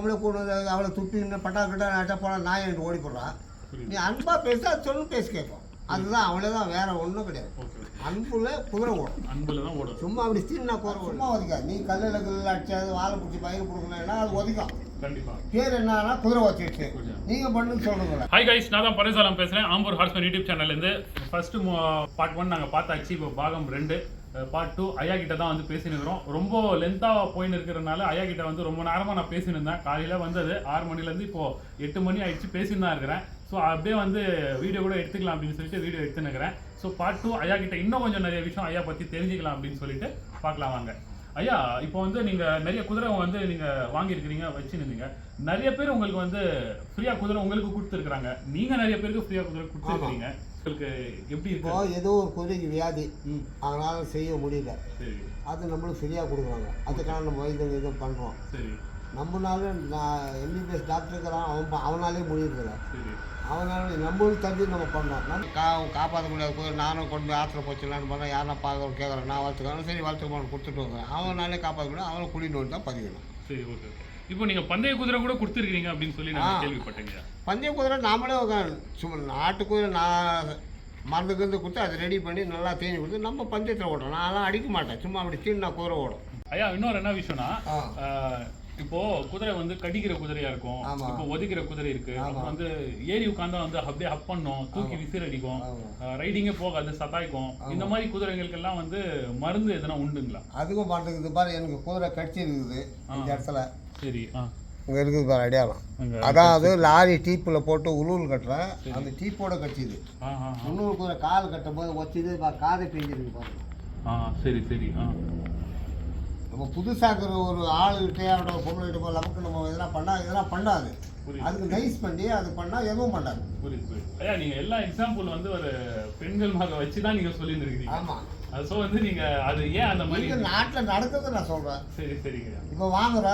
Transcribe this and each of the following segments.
பொம்பளை கூட வந்து அவளை துப்பி இன்னும் பட்டா கிட்ட நட்டா போனால் நாய் என்று ஓடி போடுறான் நீ அன்பா பேச அது சொல்லு பேசி கேட்கும் அதுதான் அவ்வளோதான் வேற ஒன்றும் கிடையாது. அன்புல குதிரை ஓடும். அன்புல தான் ஓடும். சும்மா அப்படி சீனா குதிரை சும்மா ஒதுக்காது நீ கல்லில் கல்லில் அடிச்சாது வாழை பிடிச்சி பயிர் கொடுக்கணும்னா அது ஒதுக்கும். கண்டிப்பா. பேர் என்னன்னா குதிரை வச்சுட்டு நீங்கள் பண்ணுன்னு சொல்லுங்களேன் ஹாய் கைஸ் நான் தான் பரேசாலம் பேசுகிறேன் ஆம்பூர் ஹார்ஸ்மேன் யூடியூப் சேனல்லேருந்து ஃபர்ஸ்ட் பார்ட் ஒன் நாங்கள் பார்த்தாச்சு. இப்போ பாகம் ரெண்டு. பார்ட் டூ ஐயா கிட்ட தான் வந்து பேசினுக்கிறோம் ரொம்ப லென்த்தாக போயின்னு இருக்கிறனால ஐயா கிட்ட வந்து ரொம்ப நேரமாக நான் பேசின்னு இருந்தேன். காலையில் வந்தது ஆறு மணிலேருந்து இப்போ எட்டு மணி ஆயிடுச்சு பேசின்னு தான் இருக்கிறேன். ஸோ அப்படியே வந்து வீடியோ கூட எடுத்துக்கலாம் அப்படின்னு சொல்லிட்டு வீடியோ எடுத்துனுக்கிறேன் ஸோ பார்ட் டூ ஐயா கிட்ட இன்னும் கொஞ்சம் நிறைய விஷயம் ஐயா பற்றி தெரிஞ்சுக்கலாம் அப்படின்னு சொல்லிட்டு பார்க்கலாம் வாங்க. ஐயா இப்போ வந்து நீங்கள் நிறைய குதிரை வந்து நீங்கள் வாங்கியிருக்கிறீங்க வச்சுருந்தீங்க நிறைய பேர் உங்களுக்கு வந்து ஃப்ரீயா குதிரை உங்களுக்கு கொடுத்துருக்குறாங்க. நீங்கள் நிறைய பேருக்கு ஃப்ரீயா குதிரை கொடுத்துருக்கீங்க எப்படி இப்போ ஏதோ ஒரு குதிரைக்கு வியாதி. அதனால செய்ய முடியல. சரி. அது நம்மளுக்கு ஃப்ரீயாக கொடுக்குறாங்க. அதுக்கான நம்ம வைத்தியம் இது பண்ணுறோம் சரி. நம்மனால நான் எம்பிபிஎஸ் டாக்டர் இருக்கிறான். அவன் அவனாலே முடியறதில்ல. சரி. அவனால நம்மளும் தெரிஞ்சு நம்ம பண்ணோம். கா காப்பாற்ற முடியாத குதிரை நானும் கொண்டு போய் ஆற்றுல போச்சுலான்னு பண்ணால் யாரா பார்க்குறோம் கேட்குறேன் நான் வளர்த்துக்கிறேன் சரி வளர்த்துக்கணும் கொடுத்துட்டு வரேன் அவனாலே காப்பாற்ற முடியும் அவனை குடின்னு வந்து தான் பதிக்கணும் சரி ஓகே. இப்போ நீங்க பந்தய குதிரை கூட கொடுத்துருக்கீங்க அப்படின்னு சொல்லி நான். கேள்விப்பட்டேங்க. பந்தய குதிரை நாமளே சும்மா நாட்டு குதிரை நான் மருந்து கிருந்து கொடுத்து அதை ரெடி பண்ணி நல்லா தேனி கொடுத்து நம்ம பந்தயத்தில் ஓடுறோம் நான்லாம் அடிக்க மாட்டேன். சும்மா அப்படி தீனா குதிரை ஓடும். ஐயா இன்னொரு என்ன விஷயம்னா இப்போ குதிரை வந்து கடிக்கிற குதிரையா இருக்கும். இப்போ ஒதுக்கிற குதிரை இருக்கு. அப்புறம் வந்து ஏறி உட்காந்தா வந்து அப்படியே ஹப் பண்ணும். தூக்கி விசில் அடிக்கும். ரைடிங்கே போகாது சத்தாய்க்கும் இந்த மாதிரி குதிரைகளுக்கெல்லாம் வந்து மருந்து எதனா உண்டுங்களா? அதுக்கும் பண்ணுறது பாரு எனக்கு குதிரை கடிச்சிருக்குது இந்த இடத்துல. சரி ஆ. இங்கே இருக்குது பாரு அடையாளம். அதாவது லாரி டீப்பில் போட்டு உளுவில் கட்டுறேன் அந்த டீப்போட. இன்னொரு குதிரை கால் கட்டும் போது வச்சுது காதை பிஞ்சிருக்கு பாருங்க ஆ சரி சரி ஆ. நம்ம புதுசாக்குற ஒரு ஆளுகிட்டே அவரோட பொருள்கிட்ட போய் நமக்கு நம்ம இதெல்லாம் பண்ணா இதெல்லாம் பண்ணாது. அதுக்கு நைஸ் பண்ணி அது பண்ணால் எதுவும் பண்ணாது. புரியுது புரியுது. ஐயா நீங்க எல்லா எக்ஸாம்பிள் வந்து ஒரு பெண்கள் மக வச்சு தான் நீங்க சொல்லியிருந்திருக்கீங்க ஆமாம் அது ஸோ வந்து நீங்க அது ஏன் அந்த மாதிரி நாட்டில் நடக்கிறது நான் சொல்கிறேன் சரி சரிங்க. இப்போ வாங்குற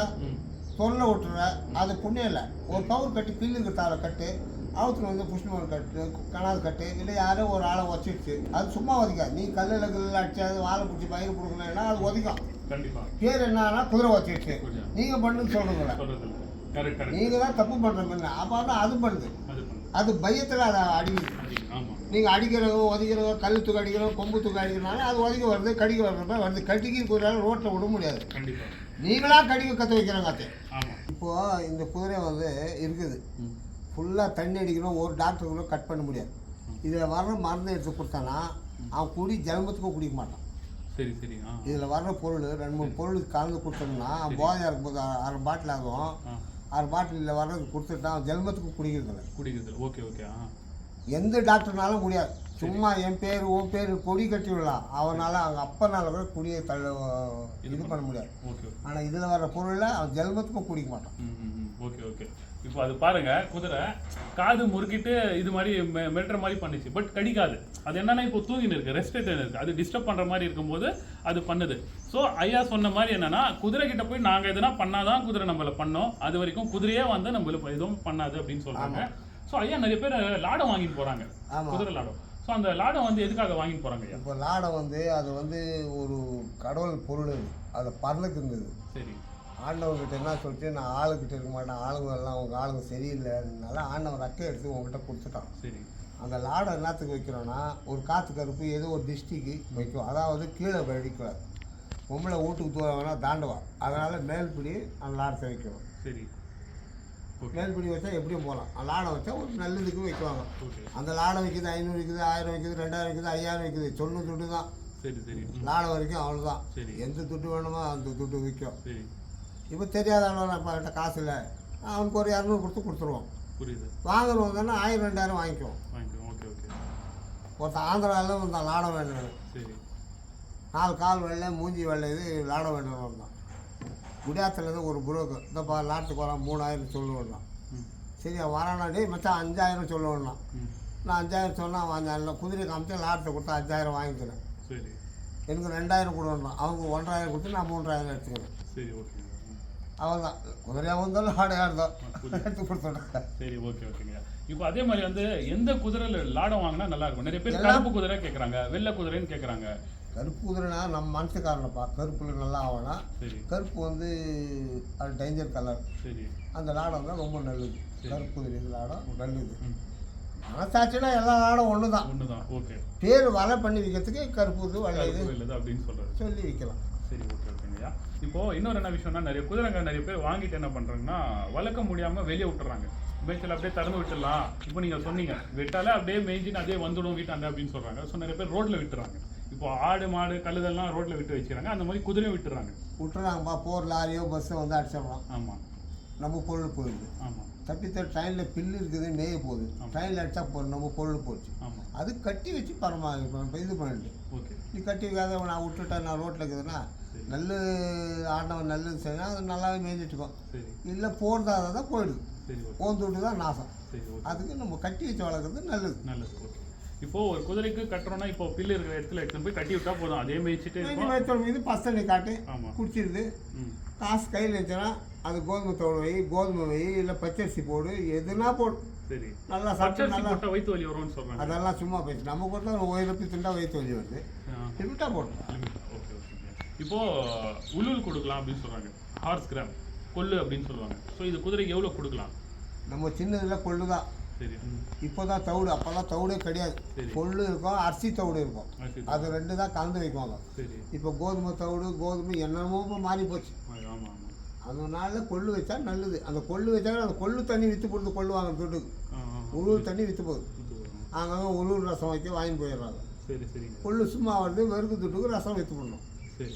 தொல்லை விட்டுற அது புண்ணியம் இல்லை. ஒரு கவுர் கட்டி பில்லுக்கு தார கட்டு அவுத்துல வந்து புஷ்ணமன் கட்டு கணாது கட்டு இல்லை யாரோ ஒரு ஆளை வச்சிடுச்சு அது சும்மா ஒதுக்காது நீ கல்லில் கல்லில் அடிச்சாது வாழை பிடிச்சி பயிர் கொடுக்கணும்னா அது ஒதுக்கும் கண்டிப்பா. பேர் என்னன்னா குதிரை வச்சிடுச்சு. நீங்கள் பண்ணுன்னு சொல்லுங்களேன் நீங்கள் தான் தப்பு பண்ணுற முன்ன அப்போ தான் அது பண்ணுது. அது பயத்தில் அதை அடிக்குது நீங்கள் அடிக்கிறவங்க உதைக்கிறவங்க கல் தூக்கு அடிக்கிறவங்க கொம்பு தூக்கு அடிக்கிறனால அது ஒதுக்கி வருது கடிக்க வருது. வருது குதிரையால் ரோட்டில் விட முடியாது. கண்டிப்பா. நீங்களா கடிக்க கற்று வைக்கிறாங்க அத்தை. இப்போது இந்த குதிரை வந்து இருக்குது. ஃபுல்லாக தண்ணி அடிக்கணும் ஒரு டாக்டர் கூட பண்ண முடியாது. இதில் வர்ற மருந்து எடுத்து கொடுத்தானா அவன் குடி ஜென்மத்துக்கும் குடிக்க மாட்டான். சரி சரி. இதில் வர்ற பொருள் ரெண்டு மூணு பொருள் கலந்து கொடுத்தோம்னா போதையாக இருக்கும்போது அரை பாட்டில் ஆகும். ஆ அரை பாட்டிலில் வர்றது கொடுத்துட்டா அவன் ஜென்மத்துக்கு குடிக்கிறதில்ல. குடிக்கிறது ஓகே ஓகே ஆ. எந்த டாக்டர்னாலும் முடியாது சும்மா என் பேர் உன் பேர் கொடி கட்டி விடலாம். அவனால் அவங்க அப்பனால கூட குடியை தள்ள இது பண்ண முடியாது. ஆனால் இதில் வர்ற பொருளை அவன் ஜென்மத்துக்கும் குடிக்க மாட்டான். Okay okay. இப்போ அது பாருங்க குதிரை காது முறுக்கிட்டு இது மாதிரி மெ- மெல்ற மாதிரி பண்ணுச்சு. பட் கடிக்காது. அது என்னன்னா இப்போ தூங்கின்னு இருக்கு ரெஸ்ட் இருக்கு. அது டிஸ்டர்ப் பண்ற மாதிரி இருக்கும்போது அது பண்ணுது. ஸோ ஐயா சொன்ன மாதிரி என்னன்னா குதிரை கிட்ட போய் நாங்க எதுனா பண்ணாதான் குதிரை நம்மள பண்ணோம். அது வரைக்கும் குதிரையே வந்து நம்மளுக்கு எதுவும் பண்ணாது அப்படின்னு சொல்றாங்க. ஸோ ஐயா நிறைய பேர் லாடம் வாங்கிட்டு போறாங்க. குதிரை லாடம். ஸோ அந்த லாடம் வந்து எதுக்காக வாங்கிட்டு போறாங்க ஐயா? இப்போ லாடம் வந்து அது வந்து ஒரு கடவுள் பொருள் அது. பறந்துக்கு இருந்தது சரி. ஆண்டவர்கிட்ட என்ன சொல்லிட்டு நான் ஆளுகிட்ட இருக்க மாட்டேன். ஆளுங்க எல்லாம் உங்கள் ஆளுங்க சரியில்லைனால ஆண்டவன் ரக்கை எடுத்து உங்ககிட்ட கொடுத்துட்டான். சரி. அந்த லாடம் என்னத்துக்கு வைக்கிறோன்னா ஒரு காற்று கருப்பு ஏதோ ஒரு டிஸ்ட்ரிக்கு வைக்கும். அதாவது கீழே வெடிக்கூடாது பொம்பளை வீட்டுக்கு தூரம் வேணால் தாண்டுவா அதனால் மேல்பிடி அந்த லாடத்தை வைக்கணும் சரி. மேல்பிடி வச்சா எப்படியும் போகலாம். அந்த லாடம் வச்சா ஒரு நல்லதுக்கு வைக்குவாங்க அந்த லாடம் வைக்குது ஐநூறு வைக்குது ஆயிரம் வைக்குது ரெண்டாயிரம் வைக்குது ஐயாயிரம் வைக்குது. தொண்ணூறு துட்டு தான். சரி சரி. ம், லாடம் வரைக்கும் அவ்வளோதான் சரி. எந்த துட்டு வேணுமோ அந்த துட்டு விற்கும். சரி. இப்போ தெரியாத அளவில் இப்போ கிட்ட காசு இல்லை. அவனுக்கு ஒரு இரநூறு கொடுத்து கொடுத்துருவோம். புரியுது. வாங்குறவங்க தானே ஆயிரம் ரெண்டாயிரம் வாங்கிக்குவோம். வாங்கிக்கோ ஓகே ஓகே. ஒருத்தன் ஆந்திராவில் இந்த லாடம் வேணும் சரி. நாலு கால் வெள்ளை மூஞ்சி வெள்ளை இது லாடம் வேணும் தான் குடியாத்துலேருந்து ஒரு புரோக்கர் இந்தப்பா லாட்டுக்கு வரான் மூணாயிரம் சொல்லுவேன் ம். சரி வரானா டேய் மச்சான் அஞ்சாயிரம் சொல்லுவேன்னா நான் அஞ்சாயிரம் சொன்னால் அவன் அஞ்சாயிரம் குதிரை காமிச்சு லாட்டத்தை கொடுத்தா அஞ்சாயிரம் வாங்கிக்கிறேன். சரி. எனக்கு ரெண்டாயிரம் கொடுவேன் அவங்க ஒன்றாயிரம் கொடுத்து நான் மூன்றாயிரம் எடுத்துக்கிறேன். சரி ஓகே. ம். அவன் தான் குதிரையாக ஆடையாக இருந்தால் புரியுது. எடுத்து சரி ஓகே ஓகேங்க இப்போ அதே மாதிரி வந்து எந்த குதிரையில் லாடம் வாங்கினா நல்லா இருக்கும்? நிறைய பேர் கருப்பு குதிரை கேட்குறாங்க வெள்ளை குதிரைன்னு கேட்குறாங்க கருப்பு குதிரைனா நம்ம மனசுக்காரனப்பா. கருப்புல நல்லா சரி. கருப்பு வந்து அது டேஞ்சர் கலர் சரி. அந்த லாடம் தான் ரொம்ப நல்லது. கருப்பு குதிரை லாடம் நல்லது. மனசாட்சினா எல்லா லாடம் ஒன்று தான் ஒன்று தான் ஓகே பேர் வலை பண்ணி வைக்கிறதுக்கு கருப்பு இது வெள்ளை இது அப்படின்னு சொல்றாரு. சொல்லி வைக்கலாம். சரி ஓகே ஓகேங்கய்யா இப்போ இன்னொரு என்ன விஷயம்னா நிறைய குதிரைங்க நிறைய பேர் வாங்கிட்டு என்ன பண்றாங்கன்னா வளர்க்க முடியாம வெளியே விட்டுறாங்க. மேய்ச்சல் அப்படியே திறந்து விட்டுடலாம். இப்போ நீங்க சொன்னீங்க விட்டாலே அப்படியே மேய்ஞ்சின்னு அதே வந்துடும் வீட்டாண்ட அப்படின்னு சொல்றாங்க. ஸோ நிறைய பேர் ரோட்ல விட்டுறாங்க. இப்போ ஆடு மாடு கழுதெல்லாம் ரோட்ல விட்டு வச்சுக்கிறாங்க. அந்த மாதிரி குதிரையும் விட்டுறாங்க. விட்டுறாங்கப்பா போர் லாரியோ பஸ்ஸோ வந்து அடிச்சிடலாம். ஆமா. நம்ம பொருள் போயிடுது. ஆமா. தப்பித்த ட்ரெயினில் பில்லு இருக்குது மேய போகுது. ட்ரெயினில் அடிச்சா போதும் நம்ம பொருள் போச்சு. ஆமா. அது கட்டி வச்சு பரமா இது பண்ணிட்டு. ஓகே. நீ கட்டி வைக்காத நான் விட்டுட்டேன் நான் ரோட்டில் இருக்குதுன்னா நல்ல ஆண்டவன் நல்லது செய்யணும் அது நல்லாவே மேய்ஞ்சிட்டுக்கும் சரி. இல்லை போகிறதா தான் போயிடுது சரி ஓகே. போந்து விட்டு தான் நாசம் அதுக்கு நம்ம கட்டி வச்சு வளர்க்குறது நல்லது. நல்லது இப்போ ஒரு குதிரைக்கு கட்டுறோம்னா இப்போ பில்லு இருக்கிற இடத்துல எடுத்துன்னு போய் கட்டி விட்டா போதும். அதே மேய்ச்சிட்டு வச்சோம் மீது தண்ணி காட்டு குடிச்சிருது. காசு கையில் இருந்துச்சுன்னா அது கோதுமை தோடு வை கோதுமை வை இல்லை பச்சரிசி போடு எதுனா போடு. சரி. நல்லா சாப்பிட்டு நல்லா வயிற்று வலி வரும்னு சொல்றாங்க. அதெல்லாம் சும்மா பேசு நம்ம கூட ரூபாய் திண்டா வயிற்று வலி வருது. ஆ. லிமிட்டாக போடணும் limit. Okay, okay, okay. இப்போ உளுல் கொடுக்கலாம் அப்படின்னு சொல்றாங்க. ஹார்ஸ் கிராம் கொள்ளு அப்படின்னு சொல்லுவாங்க. ஸோ இது குதிரைக்கு எவ்வளோ கொடுக்கலாம்? நம்ம சின்னதில் கொள்ளு தான் சரி. இப்போ தான் தவிடு அப்போல்லாம் தவிடே கிடையாது. கொள்ளு இருக்கும் அரிசி தவிடு இருக்கும். அது ரெண்டு தான் கலந்து வைக்குவாங்க. இப்போ கோதுமை தவிடு கோதுமை என்னமோ இப்போ மாறி போச்சு. அதனால கொள்ளு வச்சா நல்லது. அந்த கொள்ளு வச்சா அந்த கொள்ளு தண்ணி விற்று போடுறது கொள்ளு வாங்க துட்டுக்கு. உளுர் தண்ணி விற்று போகுது. அங்கங்கே உளுர் ரசம் வைக்க வாங்கி போயிடுறாங்க. கொள்ளு சும்மா வந்து வெறுக்கு துட்டுக்கு ரசம் விற்று போடணும். சரி.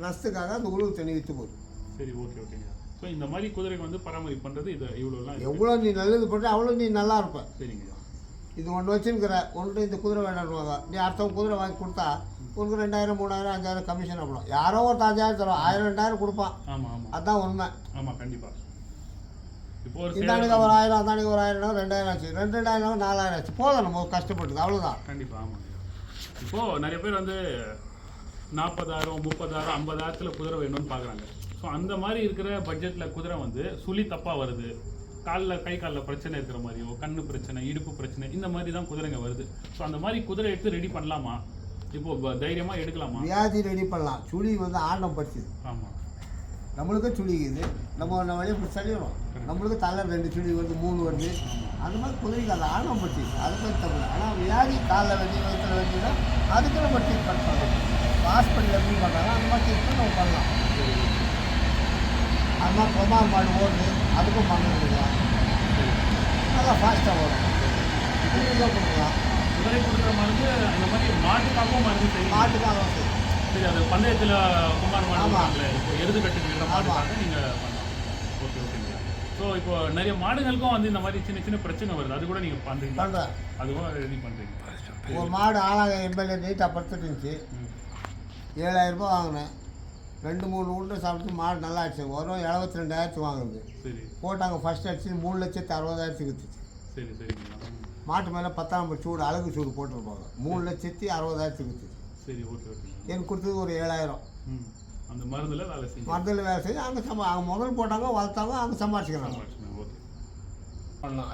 ரசத்துக்காக அந்த உளுர் தண்ணி விற்று போகுது. சரி ஓகே ஓகேங்க. ஸோ இந்த மாதிரி குதிரைக்கு வந்து பராமரிப்பு பண்ணுறது இது இவ்வளோலாம். எவ்வளோ நீ நல்லது பண்ணுற அவ்வளோ நீ நல்லா இருப்ப. சரிங்க. இது ஒன்று வச்சுருக்கிற ஒன்று இந்த குதிரை வேண்டாம்னுவாங்க நீ அடுத்தவங்க குதிரை வாங்கி கொடுத்தா உனக்கு ரெண்டாயிரம் மூணாயிரம் அஞ்சாயிரம் கமிஷன் அப்படின் யாரோ ஒரு அஞ்சாயிரம் தரும் ஆயிரம் ரெண்டாயிரம் கொடுப்பான். ஆமா ஆமா. அதான் உண்மை. ஆமா கண்டிப்பா. இப்போ ஒரு இந்த சேவை- அன்னைக்கு ஒரு ஆயிரம் அந்த அன்னைக்கு ஒரு ஆயிரம் ரெண்டாயிரம் ஆச்சு. ரெண்டு ரெண்டாயிரம் நாலாயிரம் ஆச்சு. போதும் நம்ம கஷ்டப்பட்டது அவ்வளோதான் கண்டிப்பா ஆமாங்க. இப்போ நிறைய பேர் வந்து நாற்பதாயிரம் முப்பதாயிரம் ஐம்பதாயிரத்துல குதிரை வேணும்னு பார்க்குறாங்க ஸோ அந்த மாதிரி இருக்கிற பட்ஜெட்ல குதிரை வந்து சுழி தப்பா வருது. காலில் கை காலில் பிரச்சனை இருக்கிற மாதிரியோ கண்ணு பிரச்சனை இடுப்பு பிரச்சனை இந்த மாதிரி தான் குதிரைங்க வருது. ஸோ அந்த மாதிரி குதிரை எடுத்து ரெடி பண்ணலாமா? இப்போ ப- தைரியமா எடுக்கலாமா? வியாதி ரெடி பண்ணலாம். சுழி வந்து ஆண்டம் படிச்சுது. ஆமா. நம்மளுக்கு சுழிக்குது. நம்ம நம்ம வழியை பிடிச்சி தள்ளிடுறோம் நம்மளுக்கு தலை ரெண்டு சுழி வருது மூணு வருது. அந்த மாதிரி குதிரைக்கு அது ஆணம் படிச்சிது. அது மாதிரி தப்பு ஆனால் வியாதி காலில் வெட்டி வயிற்றுல வெட்டினா அதுக்கு நம்ம ட்ரீட்மெண்ட் பண்ணலாம் ஹாஸ்பிட்டலில் எப்படி பண்ணுறாங்க அந்த மாதிரி ட்ரீட்மெண்ட் நம்ம பண்ணலாம். அது மாதிரி பிரமாணம் மாடு ஓடுது அதுக்கும் மருந்து கொடுக்கலாம் நல்லா ஃபாஸ்ட்டாக ஓடும். இதுக்கும் கொடுக்கலாம். குதிரை கொடுக்குற மருந்து அந்த மாதிரி மாட்டுக்காகவும் மருந்து செய்யும் மாட்டுக்காக சரி சரி அது பந்தயத்துல குமார் மாடு இப்போ எருது கட்டுக்கிற மாடுக்காக நீங்க பண்ணலாம். ஓகே ஓகேங்க ஸோ இப்போ நிறைய மாடுகளுக்கும் வந்து இந்த மாதிரி சின்ன சின்ன பிரச்சனை வருது. அது கூட நீங்க பண்றீங்க பண்ணுறேன் அதுவும் ரெடி பண்றீங்க. ஒரு மாடு ஆளாக எம்எல்ஏ நீட்டாக படுத்துட்டு இருந்துச்சு. ஏழாயிரம் ரூபாய் வாங்கினேன். ரெண்டு மூணு உருண்டை சாப்பிட்டு மாடு நல்லா ஆச்சு வரும் எழுபத்தி ரெண்டாயிரத்துக்கு வாங்குறது சரி. போட்டாங்க ஃபஸ்ட் அடிச்சு மூணு லட்சத்து அறுபதாயிரத்துக்கு விற்றுச்சு சரி சரிங்க ம். மாட்டு மேலே பத்தாம் சூடு அழகு சூடு போட்டுருப்பாங்க. மூணு லட்சத்தி அறுபதாயிரத்துக்கு விற்றுச்சு சரி ஓகே ஓகே. எனக்கு கொடுத்தது ஒரு ஏழாயிரம். ம். அந்த மருந்துல வேலை செஞ்சு. மருந்தில் வேலை செஞ்சு அங்கே சமா அவங்க முதல் போட்டாங்க வளர்த்தாங்க அங்கே சமாளிச்சுக்கிறாங்க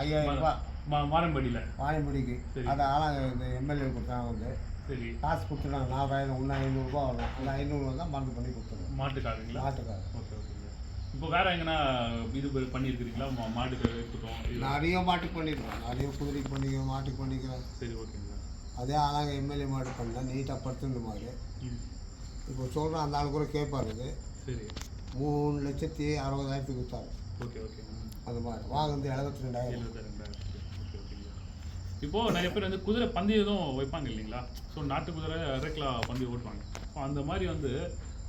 ஐயாயிரம் ரூபாய். வாணிபடிக்கு சரி. அதை இந்த எம்எல்ஏ கொடுத்தாங்க வந்து. சரி. காசு கொடுத்துட்டாங்க நாலாயிரம் ஒன்று ஐநூறுரூபா வரும். அந்த ஐநூறுரூவா தான் மருந்து பண்ணி கொடுத்துருவோம் மாட்டுக்காரங்களா? மாட்டுக்கார ஓகே ஓகே இப்போ வேற எங்கன்னா இது பண்ணியிருக்கிறீங்களா? மாட்டுக்கு இது- நிறைய மாட்டுக்கு பண்ணிருக்கோம் நிறைய குதிரைக்கு பண்ணிக்கிறோம் மாட்டுக்கு பண்ணிக்கிறோம் சரி ஓகேங்க அதே ஆளாங்க எம்எல்ஏ மாடு பண்ணல. நீட்டாக படுத்துருந்த மாடு. இப்போ சொல்கிறேன் அந்த ஆள் கூட கேட்பாரு இது. சரி. மூணு லட்சத்தி அறுபதாயிரத்துக்கு விற்றாரு ஓகே ஓகே. அந்த மாதிரி வாங்குறது எழுபத்தி ரெண்டாயிரம். இப்போ நிறைய பேர் வந்து குதிரை பந்தயம் வைப்பாங்க இல்லைங்களா? ஸோ நாட்டு குதிரை ரேக்லா பந்தயம் ஓட்டுவாங்க. ஸோ அந்த மாதிரி வந்து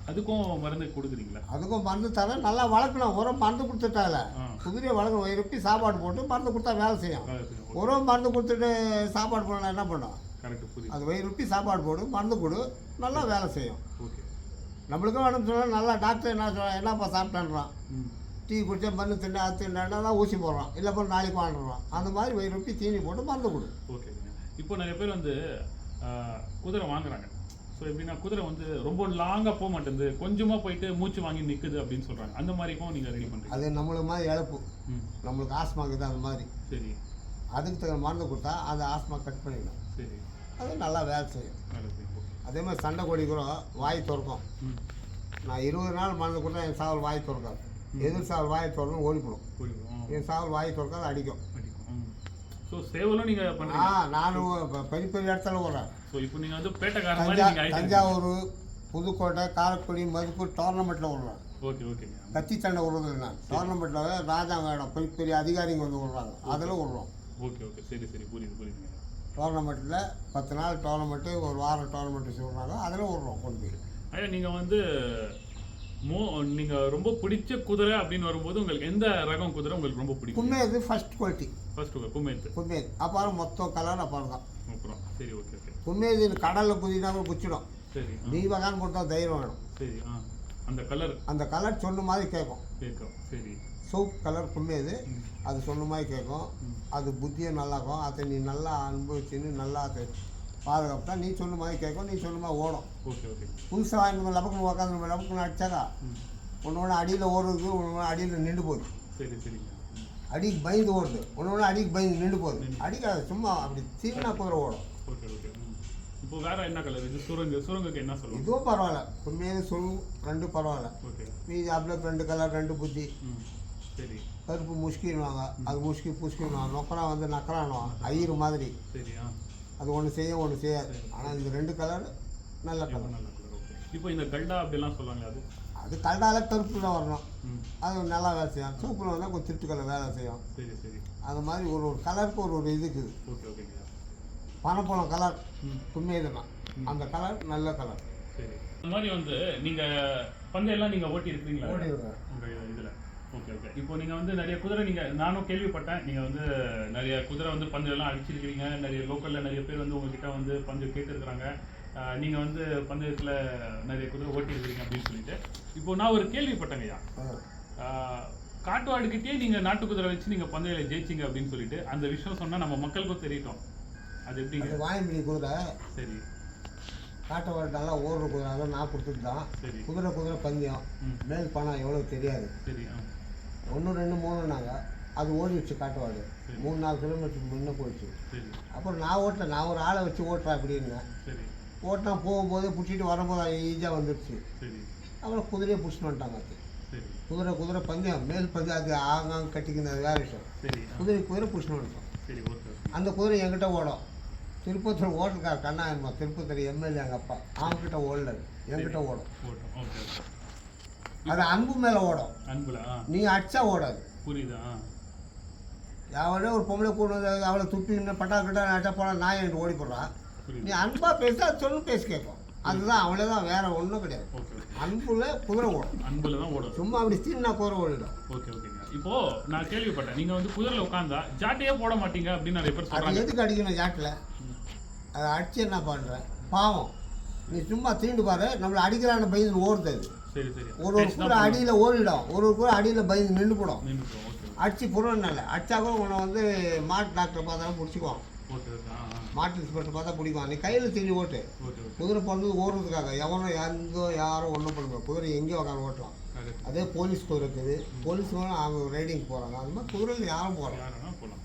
அதுக்கும் மருந்து கொடுக்குறீங்களா? அதுக்கும் மருந்து தர நல்லா வளர்க்கணும். உரம் மருந்து கொடுத்துட்டால. குதிரையை வளர்க்கணும். இருப்பி சாப்பாடு போட்டு மருந்து கொடுத்தா வேலை செய்யும். உரம் மருந்து கொடுத்துட்டு சாப்பாடு போடலாம் என்ன பண்ணும்? அது வயிறுப்பி சாப்பாடு போடு மருந்து கொடு. நல்லா வேலை செய்யும். ஓகே. நம்மளுக்கும் வேணும்னு சொன்னால் நல்லா டாக்டர் என்ன சொல்ல என்னப்பா சாப்பிட்டேன்றான். டீ குடிச்சா மருந்து திண்டா அது திண்டானா தான் ஊசி போடுறான் இல்லை போய் நாளைக்கு வாண்டுறான் அந்த மாதிரி வயிறுப்பி தீனி போட்டு மருந்து கொடு. ஓகேங்க இப்போ நிறைய பேர் வந்து குதிரை வாங்குறாங்க. ஸோ எப்படின்னா குதிரை வந்து ரொம்ப லாங்காக போக மாட்டேங்குது. கொஞ்சமாக போயிட்டு மூச்சு வாங்கி நிற்குது அப்படின்னு சொல்கிறாங்க அந்த மாதிரிக்கும் நீங்கள் ரெடி பண்ணுறீங்க அது நம்மளுக்கு மாதிரி இழப்பு. நம்மளுக்கு ஆஸ்மா இருக்குது அந்த மாதிரி. சரி. அதுக்கு தகுந்த மருந்து கொடுத்தா அந்த ஆஸ்மா கட் பண்ணிடும். சரி. அது நல்லா வேலை செய்யும். ஓகே. அதே மாதிரி சண்டை கோழி கூட வாய் திறக்கும். நான் இருபது நாள் மறந்து கூட என் சாவல் வாய் திறக்காது. எதிர் சாவல் வாய் திறந்து ஓடிப்படும் என் சாவல் வாய் திறக்காது அடிக்கும். ஸோ சேவலும் நீங்கள் ஆ பண்ணுறீங்க நானும் பெரிய பெரிய இடத்துல ஓடுறேன். ஸோ இப்போ நீங்கள் வந்து பேட்டைக்காரன் மாதிரி தஞ்சா நீங்கள் ஆயிட்டீங்க. தஞ்சாவூர் புதுக்கோட்டை காரைக்குடி மதுப்பூர் டோர்னமெண்ட்டில் ஓகே ஓகேங்க கத்தி சண்டை விடுறது நான் டோர்னமெண்ட்டில் ராஜாங்கம் பெரிய பெரிய அதிகாரிங்க வந்து விடுறாங்க அதில் விடுறோம் ஓகே ஓகே. சரி சரி. புரியுது புரியுதுங்க. டோர்னமெண்ட்டில் பத்து நாள் டோர்னமெண்ட்டு ஒரு வாரம் டோர்னமெண்ட்டு சொல்கிறாங்க அதில் விடுறோம் கொண்டு போய். ஐயா நீங்கள் வந்து மோ நீங்கள் ரொம்ப பிடிச்ச குதிரை அப்படின்னு வரும்போது உங்களுக்கு எந்த ரகம் குதிரை உங்களுக்கு ரொம்ப பிடிக்கும்? கும்மேது ஃபர்ஸ்ட் குவாலிட்டி ஃபர்ஸ்ட் கும்மேத்து கும்மேது அப்புறம் மொத்தம் கலர் அப்புறம் தான் அப்புறம் சரி ஓகே ஓகே கும்மேது கடலில் குதினா கூட குச்சிடும் சரி நீ வகான்னு கொடுத்தா தைரியம் வேணும் சரி ஆ. அந்த கலர் அந்த கலர் சொன்ன மாதிரி கேட்கும். கேட்கும் சரி. சோப் கலர் கும்மேது. அது சொன்ன மாதிரி கேட்கும். அது புத்தியும் நல்லாக்கும் அதை நீ நல்லா அனுபவிச்சுன்னு நல்லா அதை பாதுகாப்பா நீ சொன்ன மாதிரி கேட்கும் நீ சொன்ன மாதிரி ஓடும். Okay okay. புதுசாக வாங்கி நம்ம லபக்குன்னு உட்காந்து நம்ம லபக்குன்னு அடிச்சாக்கா ம். ஒன்று ஒன்று அடியில் ஓடுறது ஒன்று ஒன்று அடியில் நின்று போகுது. சரி ம். அடிக்கு பயந்து ஓடுது. ஒன்று ஒன்று அடிக்கு பயந்து நின்று போகுது. அடிக்காது சும்மா அப்படி தீவினா குதிரை ஓடும். Okay okay. இப்போ வேற என்ன கலர்? இது சுரங்கு சுரங்குக்கு என்ன சொல்லுவோம் இதுவும் பரவாயில்ல. உண்மையிலே சொல்லு ரெண்டு பரவாயில்ல. ஓகே. மீதி அப்படியே ரெண்டு கலர் ரெண்டு புத்தி. சரி. கருப்பு முஷ்கின்னுவாங்க. அது முஷ்கி புஷ்கின்னுவாங்க. நொக்கரா வந்து நக்கரானுவாங்க ஐயரு மாதிரி. சரி ஆ. அது ஒன்று செய்யும் ஒன்று செய்யாது. ஆனால் இந்த ரெண்டு கலர் நல்ல கலர் இப்போ இந்த கல்டா அப்படிலாம் சொல்லுவாங்க அது? அது கலடால கருப்பு தான் வரணும். ம். அது நல்லா வேலை செய்யும். சூப்பில் வந்தால் கொஞ்சம் திருட்டு கலர் வேலை செய்யும். சரி சரி. அது மாதிரி ஒரு ஒரு கலருக்கு ஒரு ஒரு இது இருக்குது. ஓகே ஓகேங்க பணப்பழம் கலர் ம். உண்மையுதுன்னா அந்த கலர் நல்ல கலர் சரி. இந்த மாதிரி வந்து நீங்க பந்தயம்லாம் நீங்க ஓட்டி இருக்கீங்களா ஓடிடுவேன் உங்க இதுல. ஓகே ஓகே இப்போ நீங்க வந்து நிறைய குதிரை நீங்க நானும் கேள்விப்பட்டேன். நீங்க வந்து நிறைய குதிரை வந்து பந்தயம்லாம் அடிச்சிருக்கீங்க நிறைய லோக்கல்ல நிறைய பேர் வந்து உங்ககிட்ட வந்து பந்தயம் கேட்டிருக்கிறாங்க. ஆஹ் நீங்க வந்து பந்தயத்துல நிறைய குதிரை ஓட்டி இருக்கிறீங்க அப்படின்னு சொல்லிட்டு. இப்போ நான் ஒரு கேள்விப்பட்டேங்கய்யா ஆஹ் காட்டுவாடுக்கிட்டே நீங்க நாட்டு குதிரை வச்சு நீங்க பந்தயில ஜெயிச்சிங்க அப்படின்னு சொல்லிட்டு அந்த விஷயம் சொன்னா நம்ம மக்களுக்கும் தெரியட்டும். அது எப்படிங்க? வாயம்பிடி குதிரை. சரி. காட்டை நல்லா ஓடுற குதிரை அதான் நான் கொடுத்துட்டு தான். சரி. குதிரை குதிரை பந்தயம். மேல் பணம் எவ்வளோ தெரியாது. சரி ஆ. ஒன்று ரெண்டு மூணுனாங்க அது ஓடிடுச்சு காட்டுவாடு. மூணு நாலு கிலோமீட்டர் முன்ன போயிடுச்சு. அப்புறம் நான் ஓட்டல. நான் ஒரு ஆளை வச்சு ஓட்டுறேன் அப்படின்னு. சரி. ஓட்டினா போகும்போதே பிடிச்சிட்டு வரும்போது ஈஸியாக வந்துடுச்சு அப்புறம் குதிரையை பிடிச்சிட்டு வந்துட்டாங்க அது குதிரை குதிரை பந்தயம். மேல் பந்தயம் அது ஆங்காங்க கட்டிக்கிறது அது வேற விஷயம். குதிரை குதிரை பிடிச்சிட்டு வந்துட்டோம் அந்த குதிரை என்கிட்ட ஓடும். திருப்பத்தூர் ஓட்டுக்கார் கண்ணாயிரமா திருப்பத்தூர் எம்எல்ஏ எங்கள் அப்பா அவங்ககிட்ட ஓடல. என்கிட்ட ஓடும். அது அன்பு மேலே ஓடும். அன்புல நீ அடிச்சா ஓடாது. புரியுதா ஆ. அவளே ஒரு பொம்பளை கொண்டு வந்து அவளை துப்பி நின்று பட்டா கிட்ட அடிச்சா போனா நான் எனக்கு ஓடி போடுறான் நீ புரியுது அன்பா பேச அது சொல்லு பேசி கேட்கும் அதுதான் அவளே தான் வேற ஒன்றும் கிடையாது. அன்புல குதிரை ஓடும். அன்புல தான் ஓடும். சும்மா அப்படி சீனா குதிரை ஓடிடும். ஓகே ஓகேங்க. இப்போ நான் கேள்விப்பட்டேன் நீங்க வந்து குதிரையில உட்காந்தா ஜாட்டையே போட மாட்டீங்க அப்படின்னு நிறைய பேர் சொல்றாங்க. எதுக்கு அடிக்கணும் ஜாட்டில்? அதை அடிச்சு என்ன பண்ணுறேன் பாவம். நீ சும்மா தீண்டு பாரு நம்மளை அடிக்கிறான்னு பயந்து ஓடுது ஒரு ஒரு கூட அடியில் ஓடிடும். ஒரு ஒரு கூட அடியில் பயந்து நின்று போடும். அடிச்சு புறனால அடிச்சா கூட உன்னை வந்து மாட்டு டாக்டர் பார்த்தாலும் பிடிச்சிக்குவான். மாட்டு இன்ஸ்பெக்டர் பார்த்தா பிடிக்குவான் நீ கையில் தீனி ஓட்டு. குதிரை பிறந்தது ஓடுறதுக்காக எவனும் எந்தோ யாரும் ஒன்றும் பண்ண முடியாது. குதிரை எங்கேயோ உட்காந்து ஓட்டலாம் அதே போலீஸ் குதிரை இருக்குது. போலீஸ் அவங்க ரைடிங் போகிறாங்க அது மாதிரி குதிரையில் யாரும் போகிறாங்க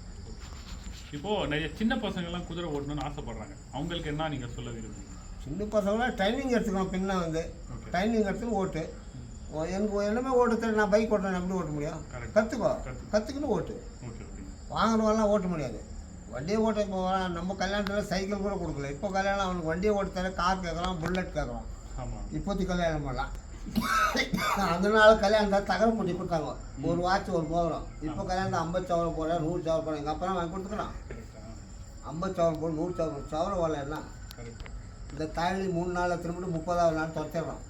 இப்போ நிறைய சின்ன பசங்க எல்லாம் குதிரை ஓட்டணும்னு ஆசைப்படுறாங்க. அவங்களுக்கு என்ன நீங்க சொல்ல விரும்புறீங்க? சின்ன பசங்களாம் ட்ரைனிங் எடுத்துக்கணும். பின்ன வந்து எடுத்துன்னு ஓட்டு. ஓ, எனக்கு எல்லாமே ஓட்ட நான் பைக் ஓட்டுறேன் எப்படி ஓட்ட முடியும். கற்றுக்கோ. கத்து. கற்றுக்கின்னு ஓட்டு. வாங்கினவெல்லாம் ஓட்ட முடியாது. வண்டியை ஓட்ட இப்போ நம்ம கல்யாணத்தில் சைக்கிள் கூட கொடுக்கல. இப்போ கல்யாணம் அவனுக்கு வண்டியை ஓட்ட தர கார் கேட்குறான் புல்லட் கேட்குறான் இப்போதைக்கு கல்யாணம் பண்ணலாம். அதனால கல்யாணம் தகர முட்டி கொடுத்தாங்க. ஒரு வாட்ச் ஒரு மோதிரம் இப்போ கல்யாணம் ஐம்பது சவரம் போட நூறு சவரம் போட எங்கள் அப்பா வாங்கி கொடுத்துக்கிறான் கரெக்டா ஐம்பது சவரம் போட நூறு சவரம் சவரம் என்ன கரெக்ட். இந்த தாலி மூணு நாளில் திரும்பிட்டு முப்பதாவது நாள் துவைச்சிடுறான்